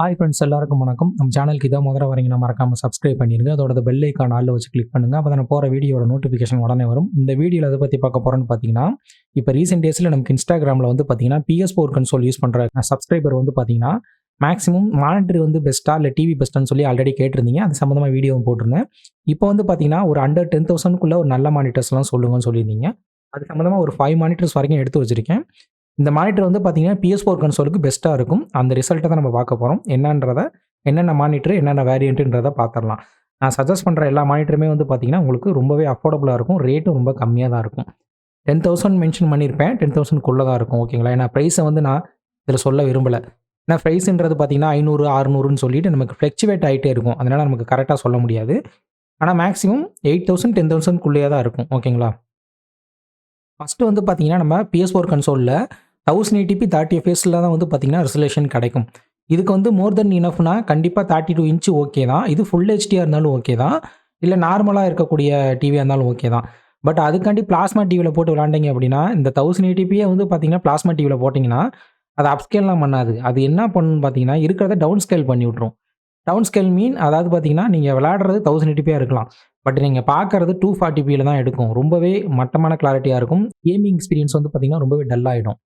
Hi friends எல்லாருக்கும் வணக்கம். நம்ம சேனலுக்கு இதாக முதல்ல வரீங்கன்னா மறக்காமல் சப்ஸ்கிரைப் பண்ணிருங்க. அதோட பெல் ஐக்கான் ஆளில் வச்சு கிளிக் பண்ணுங்கள் அப்போ நான் போகிற வீடியோட நோட்டிஃபிகேஷன் உடனே வரும். இந்த வீடியோவில் அதை பற்றி பார்க்க போகிறோன்னு பார்த்தீங்கன்னா இப்போ ரீசெண்ட் டேஸில் நமக்கு இன்ஸ்டாகிராமில் வந்து பார்த்தீங்கன்னா பிஎஸ் ஃபோர் கன்சோல் யூஸ் பண்ணுற சப்ஸ்கிரைபர் வந்து பார்த்தீங்கன்னா மேக்ஸிமம் மானிட்டர் வந்து பெஸ்ட்டாக இல்லை டிவி பெஸ்ட்டான்னு சொல்லி ஆல்ரெடி கேட்டிருந்தீங்க. அது சம்மந்தமாக வீடியோவும் போட்டிருந்தேன். இப்போ வந்து பார்த்தீங்கன்னா ஒரு அண்டர் டென் தௌசண்ட்குள்ளே ஒரு நல்ல மானிட்டர்ஸ்லாம் சொல்லுங்கன்னு சொல்லியிருந்தீங்க. அது சம்மந்தமாக ஒரு ஃபைவ் மானிட்டர்ஸ் வரைக்கும் எடுத்து வச்சிருக்கேன். இந்த மானிட்டர் வந்து பார்த்தீங்கன்னா பிஎஸ் ஃபோர் கன்சோலுக்கு பெஸ்ட்டாக இருக்கும். அந்த ரிசல்ட்டை தான் நம்ம பார்க்க போகிறோம் என்னன்றதை என்னென்ன மானிட்டர் என்னென்ன வேரியண்ட்டுன்றதை பார்த்துடலாம் நான் சஜஸ்ட் பண்ணுற எல்லா மானிட்டருமே வந்து பார்த்தீங்கன்னா உங்களுக்கு ரொம்பவே அஃபோர்டபுளாக இருக்கும். ரேட்டும் ரொம்ப கம்மியாக தான் இருக்கும். டென் தௌசண்ட் மென்ஷன் பண்ணியிருப்பேன் டென் தௌசண்ட்குள்ளே தான் இருக்கும் ஓகேங்களா ஏன்னா ப்ரைஸை வந்து நான் இதில் சொல்ல விரும்பலை. ஏன்னா ப்ரைஸுன்றது பார்த்தீங்கன்னா ஐநூறு அறுநூறுன்னு சொல்லிட்டு நமக்கு ஃப்ளெக்சுவேட் ஆகிட்டே இருக்கும். அதனால் நமக்கு கரெக்டாக சொல்ல முடியாது. ஆனால் மேக்ஸிமம் எயிட் தௌசண்ட் டென் தௌசண்ட்குள்ளேயே தான் இருக்கும் ஓகேங்களா ஃபஸ்ட்டு வந்து பார்த்தீங்கன்னா நம்ம பிஎஸ் ஃபோர் கன்சோலில் தௌசண்ட் எயிட்டிபி தேர்ட்டி எஃப்எஸில் தான் வந்து பார்த்தீங்கன்னா ரெசலேஷன் கிடைக்கும். இதுக்கு வந்து மோர் தென் இனஃப்னா கண்டிப்பாக தேர்ட்டி டூ இன்ச்சு ஓகே தான். இது ஃபுல் ஹெச்டியாக இருந்தாலும் ஓகே தான். இல்லை நார்மலாக இருக்கக்கூடிய டிவியாக இருந்தாலும் ஓகே தான். பட் அதுக்காண்டி பிளாஸ்மா டிவியில் போட்டு விளாண்டிங்க அப்படின்னா இந்த தௌசண்ட் எயிட்டிபியே வந்து பார்த்தீங்கன்னா பிளாஸ்மா டிவியில் போட்டிங்கன்னா அது அப்ஸ்கேல்லாம் பண்ணாது. அது என்ன பண்ணுன்னு பார்த்தீங்கன்னா இருக்கிறத டவுன் ஸ்கேல் பண்ணி விட்ரும் டவுன் ஸ்கேல் மீன் அதாவது பார்த்தீங்கன்னா நீங்கள் விளையாடுறது தௌசண்ட் எயிட்டிபியாக இருக்கலாம். பட் நீங்கள் பார்க்குறது டூ ஃபார்ட்டி பியில் தான் எடுக்கும். ரொம்பவே மட்டமான கிளாரிட்டியாக இருக்கும். கேமிங் எக்ஸ்பீரியன்ஸ் வந்து பார்த்தீங்கன்னா ரொம்பவே டல்லாகிடும்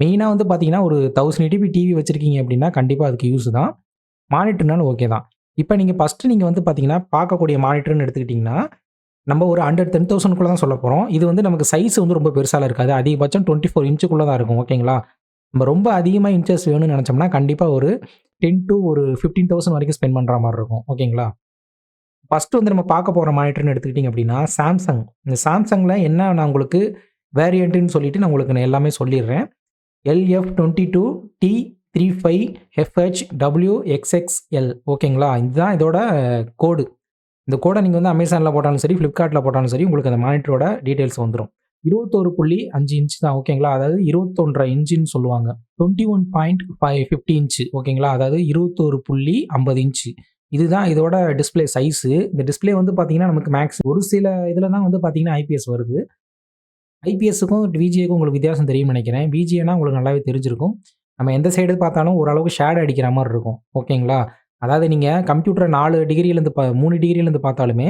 மெயினாக வந்து பார்த்தீங்கன்னா ஒரு தௌசண்ட் எயிட்டிபி டிவி வச்சுருக்கீங்க அப்படின்னா கண்டிப்பாக அதுக்கு யூஸ் தான். மானிட்டர்னாலும் ஓகே தான். இப்போ நீங்கள் ஃபஸ்ட்டு நீங்கள் வந்து பார்த்தீங்கன்னா பார்க்கக்கூடிய மானிட்டர்னு எடுத்துக்கிட்டிங்கன்னா நம்ம ஒரு ஹண்ட்ரட் டென் தௌசண்ட்குள்ளே தான் சொல்ல போகிறோம் இது வந்து நமக்கு சைஸ் வந்து ரொம்ப பெருசாக இருக்காது. அதிகபட்சம் டுவெண்ட்டி ஃபோர் இன்ச்சுக்குள்ளே தான் இருக்கும் ஓகேங்களா நம்ம ரொம்ப அதிகமாக இன்ச்சஸ் வேணும்னு நினச்சோம்னா கண்டிப்பாக ஒரு டென் டு ஒரு ஃபிஃப்டீன் தௌசண்ட் வரைக்கும் ஸ்பெண்ட் பண்ணுற மாதிரி இருக்கும் ஓகேங்களா ஃபஸ்ட்டு வந்து நம்ம பார்க்க போகிற மானிட்டர்னு எடுத்துக்கிட்டிங்க அப்படின்னா சாம்சங் இந்த சாம்சங்கில் என்ன நான் உங்களுக்கு வேரியண்ட்டுன்னு சொல்லிட்டு நான் உங்களுக்கு நான் எல்லாமே சொல்லிடுறேன். LF twenty two T three five FH W XXL ஓகேங்களா இதுதான் இதோட கோடு இந்த கோடை நீங்கள் வந்து அமேசானில் போட்டாலும் சரி ஃப்ளிப்கார்ட்டில் போட்டாலும் சரி உங்களுக்கு அந்த மானிட்டரோட டீட்டெயில்ஸ் வந்துடும் இருபத்தோரு புள்ளி அஞ்சு இன்ச் தான் ஓகேங்களா அதாவது இருபத்தொன்றரை இன்ச்சுன்னு சொல்லுவாங்க. Twenty one point five fifty inch ஓகேங்களா அதாவது இருபத்தோரு புள்ளி ஐம்பது இன்ச்சு இதுதான் இதோட டிஸ்பிளே சைஸு இந்த டிஸ்பிளே வந்து பார்த்தீங்கன்னா நமக்கு மேக்ஸ் ஒரு சில இதில் தான் வந்து பார்த்தீங்கன்னா ஐபிஎஸ் வருது. ஐபிஎஸ்க்கும் விஜிஏக்கும் உங்களுக்கு வித்தியாசம் தெரியும்னு நினைக்கிறேன். விஜிஏனா உங்களுக்கு நல்லாவே தெரிஞ்சிருக்கும். நம்ம எந்த சைடு பார்த்தாலும் ஓரளவுக்கு ஷேடு அடிக்கிற மாதிரி இருக்கும். ஓகேங்களா? அதாவது நீங்கள் கம்ப்யூட்டரை நாலு டிகிரியிலேருந்து பா மூணு டிகிரியிலேருந்து பார்த்தாலுமே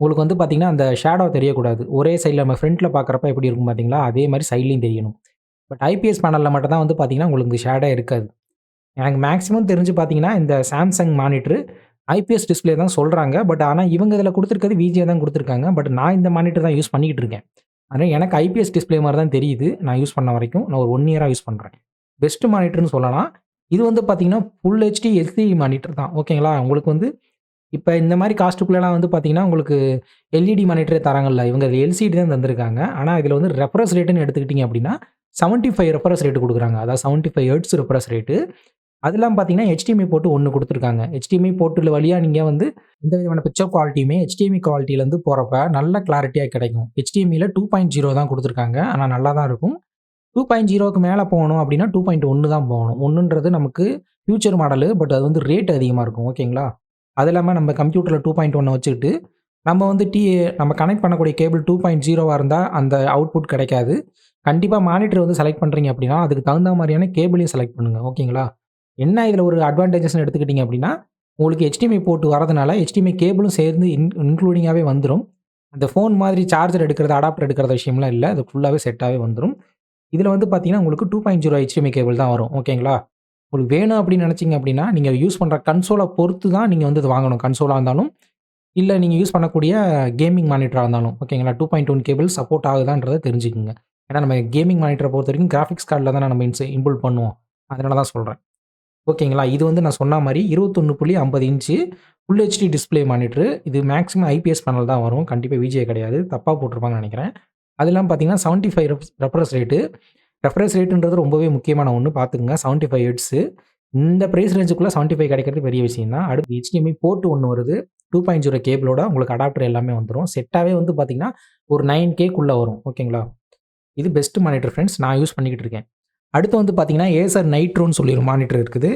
உங்களுக்கு வந்து பார்த்தீங்கன்னா அந்த ஷேடோ தெரியக்கூடாது. ஒரே சைடில் நம்ம ஃப்ரண்ட்டில் பார்க்குறப்ப எப்படி இருக்கும் பார்த்தீங்களா? அதே மாதிரி சைட்லேயும் தெரியணும். பட் ஐபிஎஸ் பேனலில் மட்டும் தான் வந்து பார்த்தீங்கன்னா உங்களுக்கு ஷேடே இருக்காது. எனக்கு மேக்ஸிமம் தெரிஞ்சு பார்த்தீங்கன்னா இந்த சாம்சங் மானிட்ரு ஐபிஎஸ் டிஸ்பிளே தான் சொல்கிறாங்க பட் ஆனால் இவங்க இதில் கொடுத்துருக்கிறது விஜே தான் கொடுத்துருக்காங்க. பட் நான் இந்த மானிட்டர் தான் யூஸ் பண்ணிக்கிட்டு இருக்கேன். ஆனால் எனக்கு ஐபிஎஸ் டிஸ்பிளே மாதிரி தான் தெரியுது. நான் யூஸ் பண்ண வரைக்கும். நான் ஒரு ஒன் இயராக யூஸ் பண்ணுறேன் பெஸ்ட் மானிட்டர்னு சொல்லலாம். இது வந்து பார்த்தீங்கன்னா ஃபுல் ஹெச்டி எல்சி மானிட்டர் தான். ஓகேங்களா உங்களுக்கு வந்து இப்போ இந்த மாதிரி காஸ்ட்டுக்குள்ளலாம் வந்து பார்த்தீங்கன்னா உங்களுக்கு எல்இடி மானிட்டரே தராங்கல்ல. இவங்க எல்சிடி தான் தந்திருக்காங்க. ஆனால் இதில் வந்து ரெஃபரன்ஸ் ரேட்டுன்னு எடுத்துக்கிட்டிங்க அப்படின்னா செவன்ட்டி ஃபைவ் ரெஃபரன்ஸ் ரேட்டு கொடுக்குறாங்க. அதாவது seventy five hertz reference rate அதெல்லாம் பார்த்தீங்கன்னா ஹெச்டிஎம்ஐ போட்டு ஒன்று கொடுத்துருக்காங்க. ஹெச்டிஎம்ஐ போட்டுல வழியாக நீங்கள் வந்து எந்த விதமான பிக்சர் குவாலிட்டியுமே ஹெச்டிஎம்ஐ குவாலிட்டியிலேருந்து போகிறப்ப நல்ல கிளாரிட்டியாக கிடைக்கும். ஹெச்டிஎம்ஐயில் டூ பாயிண்ட் ஜீரோ தான் கொடுத்துருக்காங்க. ஆனால் நல்லா தான் இருக்கும். டூ பாயிண்ட் ஜீரோக்கு மேலே போகணும் அப்படின்னா டூ பாயிண்ட் ஒன்று தான் போகணும். ஒன்றுன்றது நமக்கு ஃபியூச்சர் மாடலு பட் அது வந்து ரேட் அதிகமாக இருக்கும். ஓகேங்களா அது இல்லாமல் நம்ம கம்ப்யூட்டரில் டூ பாயிண்ட் ஒன்று வச்சுக்கிட்டு நம்ம வந்து டி நம்ம கனெக்ட் பண்ணக்கூடிய கேபிள் டூ பாயிண்ட் ஜீரோவாக இருந்தால் அந்த அவுட்புட் கிடைக்காது. கண்டிப்பாக மானிட்டர் வந்து செலக்ட் பண்ணுறீங்க அப்படின்னா அதுக்கு தகுந்த மாதிரியான கேபிளையும் செலக்ட் பண்ணுங்கள் ஓகேங்களா என்ன இதில் ஒரு அட்வான்டேஜஸ்னு எடுத்துக்கிட்டிங்க அப்படின்னா உங்களுக்கு ஹெச்டிஎம்ஐ போட்டு வரதுனால ஹெச்டிஎம்ஐ கேபிளும் சேர்ந்து இன் இன்க்ளூடிங்காகவே வந்துடும் அந்த ஃபோன் மாதிரி சார்ஜர் எடுக்கிறது அடாப்டர் எடுக்கிற விஷயம்லாம் இல்லை. அது ஃபுல்லாகவே செட்டாகவே வந்துடும் இதில் வந்து பார்த்தீங்கன்னா உங்களுக்கு two point zero HDMI cable தான் வரும். ஓகேங்களா உங்களுக்கு வேணும் அப்படின்னு நினச்சிங்க அப்படின்னா நீங்கள் யூஸ் பண்ணுற கன்சோலை பொறுத்து தான் நீங்கள் வந்து இது வாங்கணும். கன்சோலாக இருந்தாலும் இல்லை நீங்கள் யூஸ் பண்ணக்கூடிய கேமிங் மானிட்டராக இருந்தாலும். ஓகேங்களா two point one cable support ஆகுதான்றதை தெரிஞ்சுக்குங்க. ஏன்னா நம்ம கேமிங் மானிட்டரை பொறுத்த வரைக்கும் கிராஃபிக்ஸ் கார்டில் தான் நம்ம இன்ஸ் இன்புல் பண்ணுவோம். அதனால தான் சொல்கிறேன் ஓகேங்களா? இது வந்து நான் சொன்ன மாதிரி இருபத்தொன்று புள்ளி ஐம்பது inch full HD display monitor இது மேக்ஸிமம் ஐபிஎஸ் பேனல் தான் வரும். கண்டிப்பாக விஜே கிடையாது. தப்பாக போட்டிருப்பாங்கன்னு நினைக்கிறேன். அது இல்லாமல் பார்த்தீங்கன்னா seventy five reference rate reference ரேட்டுன்றது ரொம்பவே முக்கியமான ஒன்று பார்த்துக்குங்க செவன்ட்டி ஃபைவ் ஹெட்ஸு இந்த ப்ரைஸ் ரேஞ்சுக்குள்ளே செவன்ட்டி ஃபைவ் கிடைக்கிறது பெரிய விஷயம் தான். அடுத்து ஹெச்டிஎம்ஐ போர்ட்டு ஒன்று வருது. டூ பாயிண்ட் ஜீரோ கேபிளோட உங்களுக்கு அடாப்டர் எல்லாமே வந்துடும் செட்டாகவே வந்து பார்த்தீங்கன்னா ஒரு நைன் கேக்குள்ளே வரும். ஓகேங்களா? இது பெஸ்ட் மானிட்டர் ஃப்ரெண்ட்ஸ் நான் யூஸ் பண்ணிக்கிட்டு இருக்கேன். அடுத்து வந்து பார்த்தீங்கன்னா ஏசர் நைட்ரோன்னு சொல்லி ஒரு மானிட்டர் இருக்குது.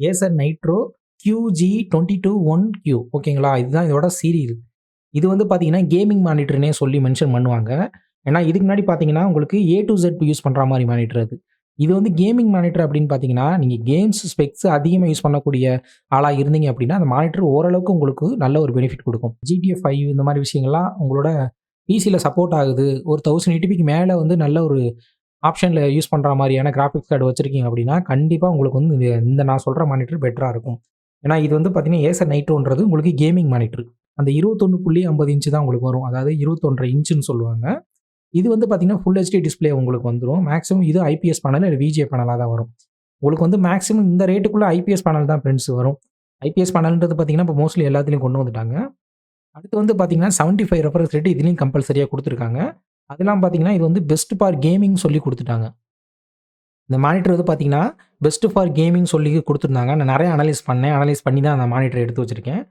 Acer Nitro QG twenty two one Q ஓகேங்களா இதுதான் இதோட சீரியல் இது வந்து பார்த்தீங்கன்னா கேமிங் மானிட்டர்னே சொல்லி மென்ஷன் பண்ணுவாங்க. ஏன்னா இதுக்கு முன்னாடி பார்த்தீங்கன்னா உங்களுக்கு ஏ டு ஜெட் யூஸ் பண்ணுற மாதிரி மானிட்டர் அது. இது வந்து கேமிங் மானிட்டர் அப்படின்னு பார்த்தீங்கன்னா, நீங்கள் கேம்ஸ் ஸ்பெக்ஸ் அதிகமாக யூஸ் பண்ணக்கூடிய ஆளாக இருந்தீங்க அப்படின்னா, அந்த மானிட்டர் ஓரளவுக்கு உங்களுக்கு நல்ல ஒரு பெனிஃபிட் கொடுக்கும். ஜிடிஎஃப் ஃபைவ் இந்த மாதிரி விஷயங்கள்லாம் உங்களோட பிசியில் சப்போர்ட் ஆகுது. ஒரு தௌசண்ட் எயிட்டிபிக்கு மேலே வந்து நல்ல ஒரு ஆப்ஷனில் யூஸ் பண்ணுற மாதிரியான கிராஃபிக்ஸ் கார்டு வச்சுருக்கீங்க அப்படின்னா, கண்டிப்பாக உங்களுக்கு வந்து இந்த நான் சொல்கிற மானிட்டர் பெட்டராக இருக்கும். ஏன்னா இது வந்து பார்த்தீங்கன்னா, ஏசர் நைட்டோன்றது உங்களுக்கு கேமிங் மானிட்டர். அந்த இருபத்தொன்னு புள்ளி ஐம்பது இன்ச்சு தான் உங்களுக்கு வரும். அதாவது 21 1/2 இன்ச்சுன்னு சொல்லுவாங்க. இது வந்து பார்த்தீங்கன்னா, ஃபுல் ஹெச்டி டிஸ்பிளே உங்களுக்கு வந்துடும் மேக்ஸிமம் இது ஐபிஎஸ் பேனல் இல்லை விஜிஏ பேனலாக தான் வரும். உங்களுக்கு வந்து மேக்ஸிமம் இந்த ரேட்டுக்குள்ள ஐபிஎஸ் பேனல் தான் ஃப்ரெண்ட்ஸ் வரும். ஐபிஎஸ் பேனல்ன்றது பார்த்தீங்கன்னா, இப்போ மோஸ்ட்லி எல்லாத்துலேயும் கொண்டு வந்துட்டாங்க. அடுத்து வந்து பார்த்தீங்கன்னா, செவன்ட்டி ஃபைவ் ரெஃபரன்ஸ் ரேட் இதுலேயும் கம்பல்சரியாக கொடுத்துருக்காங்க அதெல்லாம் பார்த்தீங்கன்னா, இது வந்து பெஸ்ட் ஃபார் கேமிங் சொல்லி கொடுத்துட்டாங்க. இந்த மானிட்டர் வந்து பார்த்தீங்கன்னா, பெஸ்ட் ஃபார் கேமிங் சொல்லி கொடுத்துருந்தாங்க. நான் நிறைய அனலைஸ் பண்ணேன். அனலைஸ் பண்ணி தான் அந்த மானிட்டர் எடுத்து வச்சுருக்கேன்.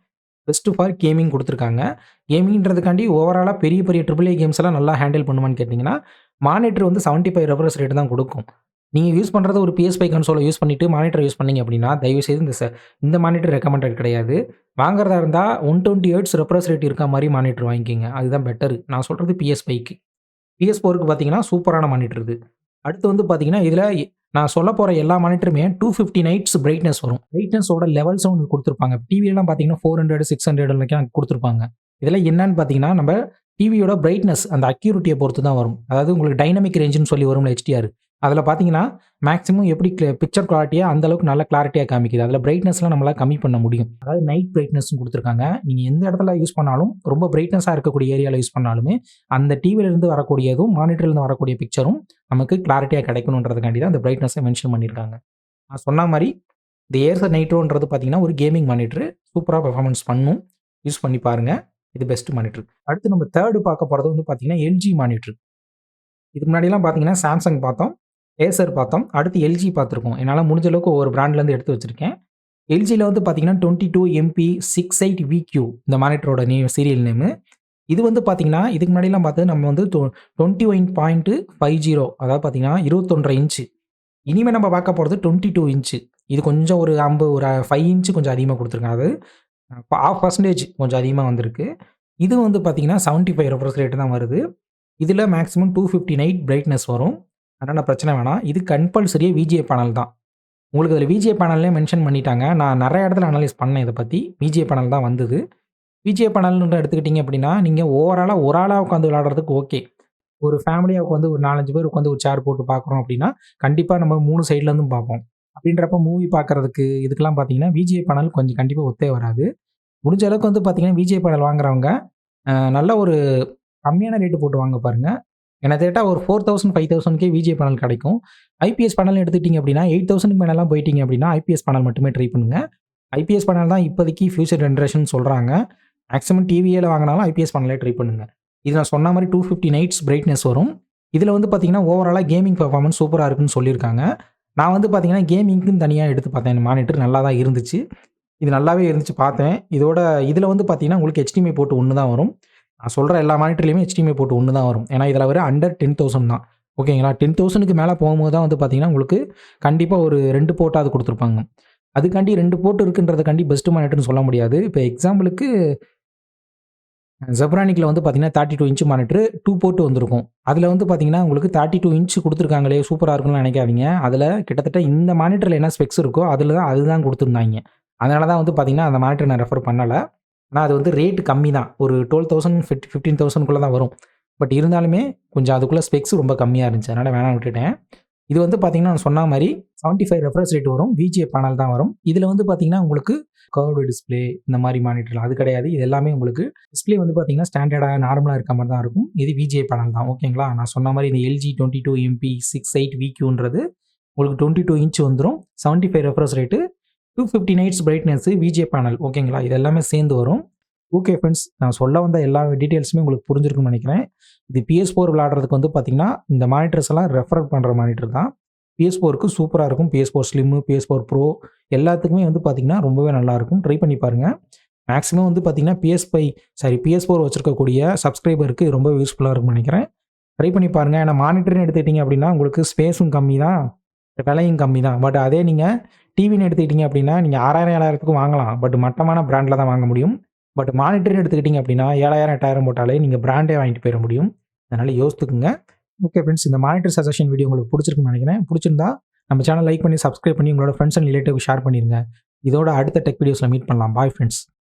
பெஸ்ட் ஃபார் கேமிங் கொடுத்துருக்காங்க. கேமிங்ன்றதுக்காண்டி ஓவராலாக பெரிய பெரிய ட்ரிபிள் ஏ கேம்ஸ் எல்லாம் நல்லா ஹேண்டில் பண்ணுமான்னு கேட்டிங்கன்னா மானிட்டர் வந்து செவன்ட்டி ஃபைவ் ரெஃபரன்ஸ் ரேட் தான் கொடுக்கும். நீங்கள் யூஸ் பண்ணுறது ஒரு PS5 கன்சோலை யூஸ் பண்ணிவிட்டு மானிட்டர் யூஸ் பண்ணிங்க அப்படின்னா, தயவுசெய்து இந்த ச இந்த மானிட்டர் ரெக்கமெண்டட் கிடையாது. வாங்குறதா இருந்தால் one twenty hertz reference rate இருக்க மாதிரி மானிட்டர் வாங்கிக்கிங்க. அதுதான் பெட்டர். நான் சொல்கிறது பிஎஸ்பைக்கு PS5க்கு. PS4க்கு பார்த்தீங்கன்னா, சூப்பரான மானிட்டர் இது. அடுத்து வந்து பார்த்தீங்கன்னா, இதில் நான் நான் போகிற எல்லா மானிட்டருமே 250 நைட்ஸ் பிரைட்னஸ் வரும். பிரைட்னஸோட லெவல் உங்களுக்கு கொடுத்துருப்பாங்க டிவிலலாம் பார்த்தீங்கன்னா, 400, 600 வரைக்கும் கொடுத்துருப்பாங்க இதில் என்னன்னு பார்த்தீங்கன்னா, நம்ம டிவியோட பிரைட்னஸ் அந்த அக்யூரிட்டியை பொறுத்து தான் வரும். அதாவது உங்களுக்கு டைனமிக் ரேஞ்சுன்னு சொல்லி வரும்ல ஹெச்டிஆர் அதில் பார்த்தீங்கன்னா, மேக்ஸிமம் எப்படி பிக்சர் குவாலிட்டியாக அந்தளவுக்கு நல்ல கிளாரிட்டியா காமிக்குது. அதில் பிரைட்னஸ்லாம் நம்மளால் கம்மி பண்ண முடியும். அதாவது நைட் பிரைட்னஸும் கொடுத்துருக்காங்க நீங்கள் எந்த இடத்துல யூஸ் பண்ணாலும், ரொம்ப பிரைட்னஸாக இருக்கக்கூடிய ஏரியாவில் யூஸ் பண்ணாலுமே, அந்த டிவில இருந்து வரக்கூடியதும், மானிட்டர்லேருந்து வரக்கூடிய பிக்சரும் நமக்கு கிளாரிட்டியாக கிடைக்கணுன்றதுக்காண்டி தான் அந்த பிரைட்னஸை மென்ஷன் பண்ணியிருக்காங்க. நான் சொன்ன மாதிரி இந்த ஏர்ஸ நைட்ரோன்றது பார்த்தீங்கன்னா, ஒரு கேமிங் மானிட்ரு சூப்பராக பெர்ஃபார்மன்ஸ் பண்ணும். யூஸ் பண்ணி பாருங்கள் இது பெஸ்ட் மானிட்ரு அடுத்து நம்ம தேர்டு பார்க்க போகிறது வந்து பார்த்தீங்கன்னா, எல்ஜி மானிட்ரு இதுக்கு முன்னாடிலாம் பார்த்தீங்கன்னா, சாம்சங் பார்த்தோம். ஏசர் பார்த்தோம். அடுத்து எல்ஜி பார்த்துருக்கோம். என்னால் முடிஞ்ச அளவுக்கு ஒவ்வொரு பிராண்ட்லேருந்து எடுத்து வச்சுருக்கேன் எல்ஜியில் வந்து பார்த்தீங்கன்னா, twenty two MP six eight VQ இந்த மானிட்டரோட நேம் சீரியல் நேமு. இது வந்து பார்த்தீங்கன்னா, இதுக்கு முன்னாடிலாம் பார்த்தது நம்ம வந்து தொ 21.50 அதாவது பார்த்தீங்கன்னா, 21 1/2 இன்ச். நம்ம பார்க்க போகிறது டுவெண்ட்டி டூ இன்ச்சு இது கொஞ்சம் ஒரு ஐம்பது ஒரு ஃபைவ் இன்ச் கொஞ்சம் அதிகமாக கொடுத்துருக்காங்க அது ஆஃப் பர்சன்டேஜ் கொஞ்சம் அதிகமாக வந்திருக்கு. இது வந்து பார்த்தீங்கன்னா, செவென்ட்டி ஃபைவ் ரெஃப்ரஸ் ரேட் தான் வருது. இதில் மேக்ஸிமம் 250 நைட் பிரைட்னஸ் வரும். அதனால் பிரச்சனை வேணாம். இது கம்பல்சரியாக விஜிஏ பேனல் தான். உங்களுக்கு அதில் விஜிஏ பேனல்லே மென்ஷன் பண்ணிட்டாங்க. நான் நிறைய இடத்துல அனலைஸ் பண்ணேன் இதை பற்றி விஜிஏ பேனல் தான் வந்தது. விஜிஏ பேனல்னு எடுத்துக்கிட்டிங்க அப்படின்னா, நீங்கள் ஓவராலாக ஒரு ஆளாக உட்காந்து விளாடுறதுக்கு ஓகே. ஒரு ஃபேமிலியாக உட்காந்து ஒரு 4, 5 பேர் உட்காந்து ஒரு சேர் போட்டு பார்க்குறோம் அப்படின்னா, கண்டிப்பாக நம்ம மூணு சைட்லேருந்தும் பார்ப்போம். அப்படின்றப்ப மூவி பார்க்கறதுக்கு இதுக்கெல்லாம் பார்த்தீங்கன்னா, விஜிஏ பேனல் கொஞ்சம் கண்டிப்பாக ஒத்தே வராது. முடிஞ்ச அளவுக்கு வந்து பார்த்தீங்கன்னா, விஜிஏ பேனல் வாங்குறவங்க, நல்ல ஒரு கம்மியான ரேட்டு போட்டு வாங்க பாருங்கள் எனக்கு கேட்டால் ஒரு 4000, 5000க்கே விஜே பேனல் கிடைக்கும். ஐபிஎஸ் பேனல் எடுத்துக்கிட்டீங்க அப்படின்னா, 8000க்கு மேலலாம் போயிட்டீங்க அப்படின்னா, ஐபிஎஸ் பேனல் மட்டுமே ட்ரை பண்ணுங்க. ஐபிஎஸ் பேனல் தான் இப்போதைக்கு ஃபியூச்சர் ஜென்ரேஷன் சொல்கிறாங்க மேக்ஸிமம் டிவியில் வாங்கினாலும் ஐபிஎஸ் பேனலே ட்ரை பண்ணுங்க. இது நான் சொன்ன மாதிரி டூ ஃபிஃப்டி நைட்ஸ் பிரைட்னஸ் வரும். இதில் வந்து பார்த்தீங்கன்னா, ஓவராலாக கேமிங் பர்ஃபார்மன்ஸ் சூப்பராக இருக்குன்னு சொல்லியிருக்காங்க. நான் வந்து பார்த்தீங்கன்னா, கேமிங்க்குன்னு தனியாக எடுத்து பார்த்தேன். இந்த மானிட்டர் நல்லா தான் இருந்துச்சு. இது நல்லாவே இருந்துச்சு பார்த்தேன். இதோட இதில் வந்து பார்த்தீங்கன்னா, உங்களுக்கு HDMI போர்ட் 1 தான் வரும். நான் சொல்கிற எல்லா மானிட்டர்லையுமே ஹெச்டிஎம்ஐ போட்டு ஒன்று தான் வரும். ஏன்னா இதில் வர அண்டர் 10,000 தான். ஓகேங்களா? டென் தௌசண்ட்க்கு மேலே போகும்போது தான் வந்து பார்த்தீங்கன்னா, உங்களுக்கு கண்டிப்பாக ஒரு ரெண்டு போட்டாவது கொடுத்துருப்பாங்க அதுக்காண்டி ரெண்டு போட்டு இருக்குன்றதுக்காண்டி பெஸ்ட்டு மானிட்டர்னு சொல்ல முடியாது. இப்போ எக்ஸாம்பிளுக்கு ஜெப்ரானிக்கில் வந்து பார்த்தீங்கன்னா, 32 இன்ச் மானிட்டர் டூ போட்டு வந்திருக்கும். அதில் வந்து பார்த்தீங்கன்னா, உங்களுக்கு 32 இன்ச் கொடுத்துருக்காங்களே சூப்பராக இருக்குன்னு நினைக்காதீங்க. அதில் கிட்டத்தட்ட இந்த மானிட்டரில் என்ன ஸ்பெக்ஸ் இருக்கோ, அதில் தான் அதுதான் கொடுத்துருந்தாங்க அதனால தான் வந்து பார்த்தீங்கன்னா, அந்த மானிட்டர் நான் ரெஃபர் பண்ணலை ஆனால் அது வந்து ரேட்டு கம்மி தான். ஒரு டுவெல் தௌசண்ட் ஃபிஃப்டி ஃபிஃப்டீன் தௌசண்ட்குள்ளே தான் வரும். பட் இருந்தாலுமே கொஞ்சம் அதுக்குள்ளே ஸ்பெக்ஸ் ரொம்ப கம்மியாக இருந்துச்சு. அதனால் வேணாம் விட்டுட்டேன். இது வந்து பார்த்தீங்கன்னா, நான் சொன்ன மாரி 75 ரெஃப்ரெஷ் ரேட் வரும். விஜிஏ பேனல் தான் வரும். இதில் வந்து பார்த்தீங்கன்னா, உங்களுக்கு கர்வ்டு டிஸ்ப்ளே இந்த மாதிரி மானிட்டர் அது கிடையாது. இது எல்லாமே உங்களுக்கு டிஸ்பிளே வந்து பார்த்தீங்கன்னா, ஸ்டாண்டர்டாக நார்மலாக இருக்க மாதிரி தான் இருக்கும். இது விஜிஏ பேனல் தான். ஓகேங்களா? நான் சொன்ன மாதிரி இந்த LG twenty two MP six eight விக்யூன்றது உங்களுக்கு 22 இன்ச் வந்துடும் seventy five refresh rate 250 nits brightness VA panel. ஓகேங்களா? இது எல்லாமே சேர்ந்து வரும். Okay friends. நான் சொல்ல வந்த எல்லா டீட்டெயில்ஸுமே உங்களுக்கு புரிஞ்சிருக்கும்னு நினைக்கிறேன். இது PS4 விளையாடுறதுக்கு வந்து பார்த்தீங்கன்னா, இந்த மானிட்டர்ஸ் எல்லாம் ரெஃபர் பண்ணுற மானிட்டர் தான். பிஎஸ் ஃபோருக்கு சூப்பராக இருக்கும். PS four slim PS four pro எல்லாத்துக்குமே வந்து பார்த்தீங்கன்னா, ரொம்பவே நல்லாயிருக்கும். ட்ரை பண்ணி பாருங்கள் மேக்ஸிமம் வந்து பார்த்திங்கன்னா PS five sorry PS four வச்சுருக்கக்கூடிய சப்ஸ்கிரைபருக்கு ரொம்ப யூஸ்ஃபுல்லாக இருக்கும்னு நினைக்கிறேன். ட்ரை பண்ணி பாருங்கள் ஏன்னா மானிட்டர்னு எடுத்துக்கிட்டிங்க அப்படின்னா, உங்களுக்கு ஸ்பேஸும் கம்மி தான். விலையும் கம்மி தான். பட் அதே நீங்கள் டிவின்னு எடுத்துக்கிட்டீங்க அப்படின்னா, நீங்கள் ஆறாயிரம் ஏழாயிரத்துக்கும் வாங்கலாம். பட் மட்டமான பிராண்டில் தான் வாங்க முடியும். பட் மானிட்டர்னு எடுத்துக்கிட்டீங்க அப்படின்னா, 7000, 8000 போட்டாலே நீங்கள் பிராண்டே வாங்கிட்டு போயிட முடியும். அதனால் யோசித்துக்குங்க. ஓகே ஃப்ரெண்ட்ஸ் இந்த மானிட்டர் சஜஷன் வீடியோ உங்களுக்கு பிடிச்சிருக்குன்னு நினைக்கிறேன் பிடிச்சிருந்தா நம்ம சேனல் லைக் பண்ணி சப்ஸ்கிரைப் பண்ணி உங்களோட ஃப்ரெண்ட்ஸ் அண்ட் ரிலேட்டிவ் ஷேர் பண்ணிருங்க இதோட அடுத்த டெக் வீடியோஸில் மீட் பண்ணலாம் பாய் ஃப்ரெண்ட்ஸ்